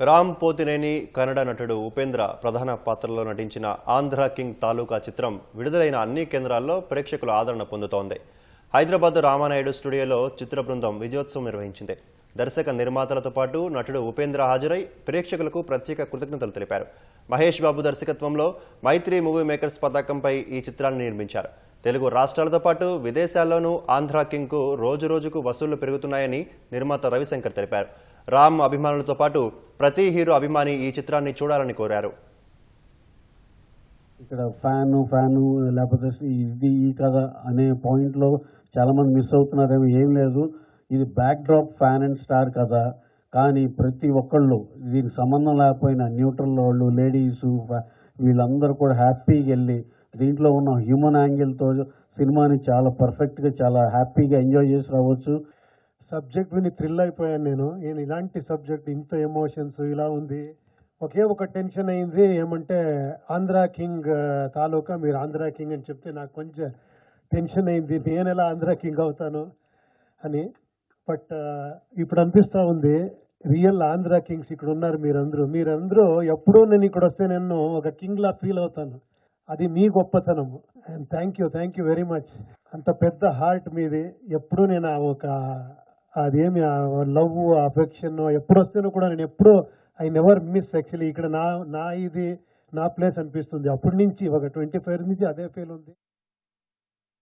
రామ్ పోతినేని కన్నడ నటుడు ఉపేంద్ర ప్రధాన పాత్రలో నటించిన ఆంధ్ర కింగ్ తాలూకా చిత్రం విడుదలైన అన్ని కేంద్రాల్లో ప్రేక్షకుల ఆదరణ పొందుతోంది. హైదరాబాద్ రామానాయుడు స్టూడియోలో చిత్ర బృందం విజయోత్సవం నిర్వహించింది. దర్శక నిర్మాతలతో పాటు నటుడు ఉపేంద్ర హాజరై ప్రేక్షకులకు ప్రత్యేక కృతజ్ఞతలు తెలిపారు. మహేష్ బాబు దర్శకత్వంలో మైత్రి మూవీ మేకర్స్ పతాకంపై ఈ చిత్రాన్ని నిర్మించారు. తెలుగు రాష్ట్రాలతో పాటు విదేశాల్లోనూ ఆంధ్ర కింగ్కు రోజు రోజుకు వసూళ్ళు పెరుగుతున్నాయని నిర్మాత రవిశంకర్ తెలిపారు. రామ్ అభిమానులతో పాటు ప్రతి హీరో అభిమాని ఈ చిత్రాన్ని చూడాలని కోరారు. ఇక్కడ ఫ్యాను ఫ్యాను లేకపోతే ఇది ఈ కథ అనే పాయింట్లో చాలామంది మిస్ అవుతున్నారేమో ఏం లేదు. ఇది backdrop fan and star కథ. కానీ ప్రతి ఒక్కళ్ళు దీనికి సంబంధం లేకపోయినా న్యూట్రల్ వాళ్ళు లేడీస్ వీళ్ళందరూ కూడా హ్యాపీగా వెళ్ళి దీంట్లో ఉన్న హ్యూమన్ యాంగిల్తో సినిమాని చాలా పర్ఫెక్ట్గా చాలా హ్యాపీగా ఎంజాయ్ చేసి రావచ్చు. సబ్జెక్ట్ విని థ్రిల్ అయిపోయాను నేను. నేను ఇలాంటి సబ్జెక్ట్ ఇంత ఎమోషన్స్ ఇలా ఉంది. ఒకే ఒక టెన్షన్ అయింది. ఏమంటే ఆంధ్ర కింగ్ తాలూకా మీరు ఆంధ్ర కింగ్ అని చెప్తే నాకు కొంచెం టెన్షన్ అయింది. నేను ఎలా ఆంధ్ర కింగ్ అవుతాను అని. బట్ ఇప్పుడు అనిపిస్తూ ఉంది రియల్ ఆంధ్ర కింగ్స్ ఇక్కడ ఉన్నారు మీరందరూ. మీరందరూ ఎప్పుడూ నేను ఇక్కడ వస్తే నేను ఒక కింగ్ లా ఫీల్ అవుతాను. అది మీ గొప్పతనము and thank you thank you very much. అంత పెద్ద హార్ట్ మీది. ఎప్పుడూ నేను ఆ ఒక అదేమి లవ్ అఫెక్షన్ ఎప్పుడు వస్తేనో కూడా నేను ఎప్పుడూ ఐ నెవర్ మిస్ యాక్చువల్లీ ఇక్కడ నా నా ఇది నా ప్లేస్ అనిపిస్తుంది. అప్పటి నుంచి ఒక ట్వంటీ ఫైవ్ నుంచి అదే ఫీల్ ఉంది.